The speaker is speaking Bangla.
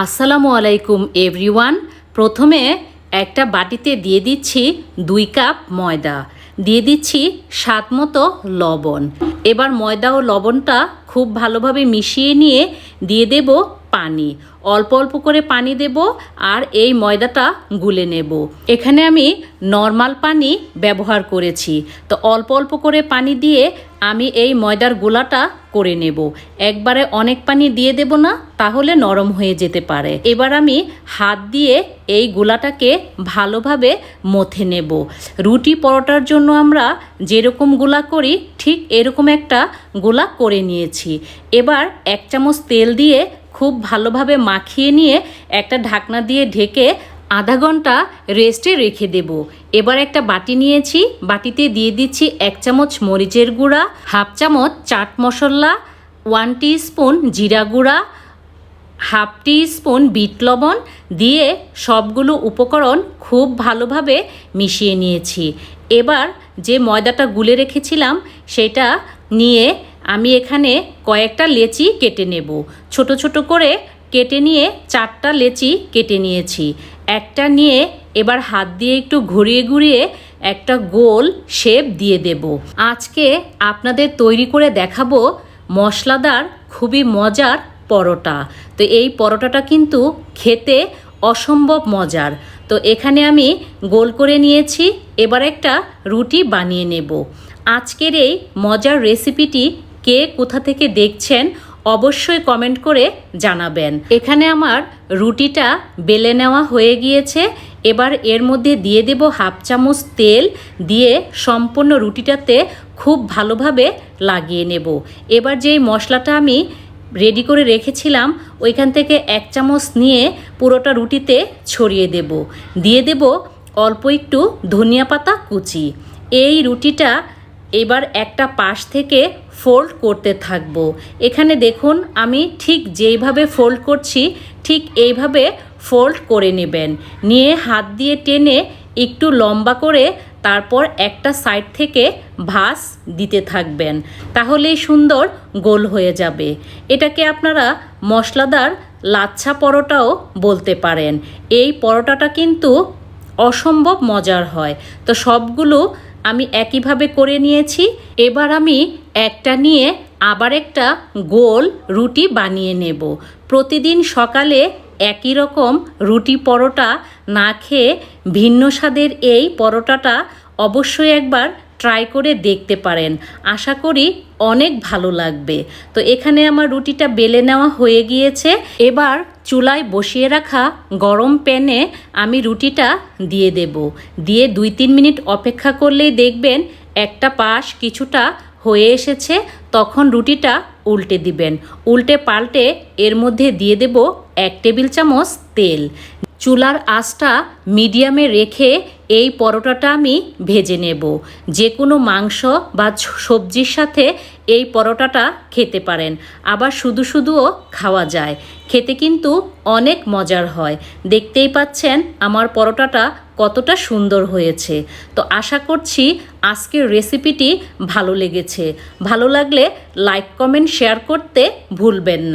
আসসালামু আলাইকুম, এভরিওয়ান। প্রথমে একটা বাটিতে দিয়ে দিচ্ছি দুই কাপ ময়দা। দিয়ে দিচ্ছি স্বাদ মতো লবণ। এবার ময়দা ও লবণটা খুব ভালোভাবে মিশিয়ে নিয়ে দিয়ে দেব পানি। অল্প অল্প করে পানি দেব আর এই ময়দাটা গুলে নেব। এখানে আমি নর্মাল পানি ব্যবহার করেছি। তো অল্প অল্প করে পানি দিয়ে আমি এই ময়দার গোলাটা করে নেব। একবারে অনেক পানি দিয়ে দেব না, তাহলে নরম হয়ে যেতে পারে। এবার আমি হাত দিয়ে এই গোলাটাকে ভালোভাবে মথে নেব। রুটি পরোটার জন্য আমরা যেরকম গোলা করি, ঠিক এরকম একটা গোলা করে নিয়েছি। এবার এক চামচ তেল দিয়ে খুব ভালোভাবে মাখিয়ে নিয়ে একটা ঢাকনা দিয়ে ঢেকে আধা ঘণ্টা রেস্টে রেখে দেব। এবার একটা বাটি নিয়েছি। বাটিতে দিয়ে দিচ্ছি এক চামচ মরিচের গুঁড়া, হাফ চামচ চাট মশলা ওয়ান স্পুন জিরা গুঁড়া, হাফ টি স্পুন বিট লবণ দিয়ে সবগুলো উপকরণ খুব ভালোভাবে মিশিয়ে নিয়েছি। এবার যে ময়দাটা গুলে রেখেছিলাম, সেটা নিয়ে আমি এখানে কয়েকটা লেচি কেটে নেব। ছোট ছোট করে কেটে নিয়ে চারটা লেচি কেটে নিয়েছি। একটা নিয়ে এবার হাত দিয়ে একটু ঘুরিয়ে ঘুরিয়ে একটা গোল শেপ দিয়ে দেব। আজকে আপনাদের তৈরি করে দেখাবো মশলাদার, খুবই মজার পরোটা। তো এই পরোটাটা কিন্তু খেতে অসম্ভব মজার। তো এখানে আমি গোল করে নিয়েছি, এবার একটা রুটি বানিয়ে নেব। আজকের এই মজার রেসিপিটি কে কোথা থেকে দেখছেন, অবশ্যই কমেন্ট করে জানাবেন। এখানে আমার রুটিটা বেলে নেওয়া হয়ে গিয়েছে। এবার এর মধ্যে দিয়ে দেব হাফ চামচ তেল দিয়ে সম্পূর্ণ রুটিটাতে খুব ভালোভাবে লাগিয়ে নেব। এবার যেই মশলাটা আমি রেডি করে রেখেছিলাম, ওইখান থেকে এক চামচ নিয়ে পুরোটা রুটিতে ছড়িয়ে দেব। দিয়ে দেব অল্প একটু ধনিয়া পাতা কুচি। এই রুটিটা এবার একটা পাশ থেকে ফোল্ড করতে থাকব। এখানে দেখুন, আমি ঠিক যেইভাবে ফোল্ড করছি, ঠিক এইভাবে ফোল্ড করে নেবেন। নিয়ে হাত দিয়ে টেনে একটু লম্বা করে তারপর একটা সাইড থেকে ভাস দিতে থাকবেন। তাহলেই সুন্দর গোল হয়ে যাবে। এটাকে আপনারা মশলাদার লাচ্ছা পরোটাও বলতে পারেন। এই পরোটাটা কিন্তু অসম্ভব মজার হয়। তো সবগুলো আমি একইভাবে করে নিয়েছি। এবার আমি একটা নিয়ে আবার একটা গোল রুটি বানিয়ে নেব। প্রতিদিন সকালে একই রকম রুটি পরোটা না খেয়ে ভিন্ন স্বাদের এই পরোটাটা অবশ্যই একবার ট্রাই করে দেখতে পারেন। আশা করি অনেক ভালো লাগবে। তো এখানে আমার রুটিটা বেলে নেওয়া হয়ে গিয়েছে। এবার চুলায় বসিয়ে রাখা গরম প্যানে আমি রুটিটা দিয়ে দেব। দিয়ে দুই তিন মিনিট অপেক্ষা করলেই দেখবেন একটা পাশ কিছুটা হয়ে এসেছে। তখন রুটিটা উল্টে দিবেন। উল্টে পাল্টে এর মধ্যে দিয়ে দেব এক টেবিল চামচ তেল। চুলার আঁচটা মিডিয়ামে রেখে এই পরোটাটা আমি ভেজে নেব। যে কোনো মাংস বা সবজির সাথে এই পরোটাটা খেতে পারেন। আবার শুধু শুধুও খাওয়া যায়। খেতে কিন্তু অনেক মজার হয়। দেখতেই পাচ্ছেন আমার পরোটাটা কতটা সুন্দর হয়েছে। তো আশা করছি আজকের রেসিপিটি ভালো লেগেছে। ভালো লাগলে লাইক, কমেন্ট, শেয়ার করতে ভুলবেন না।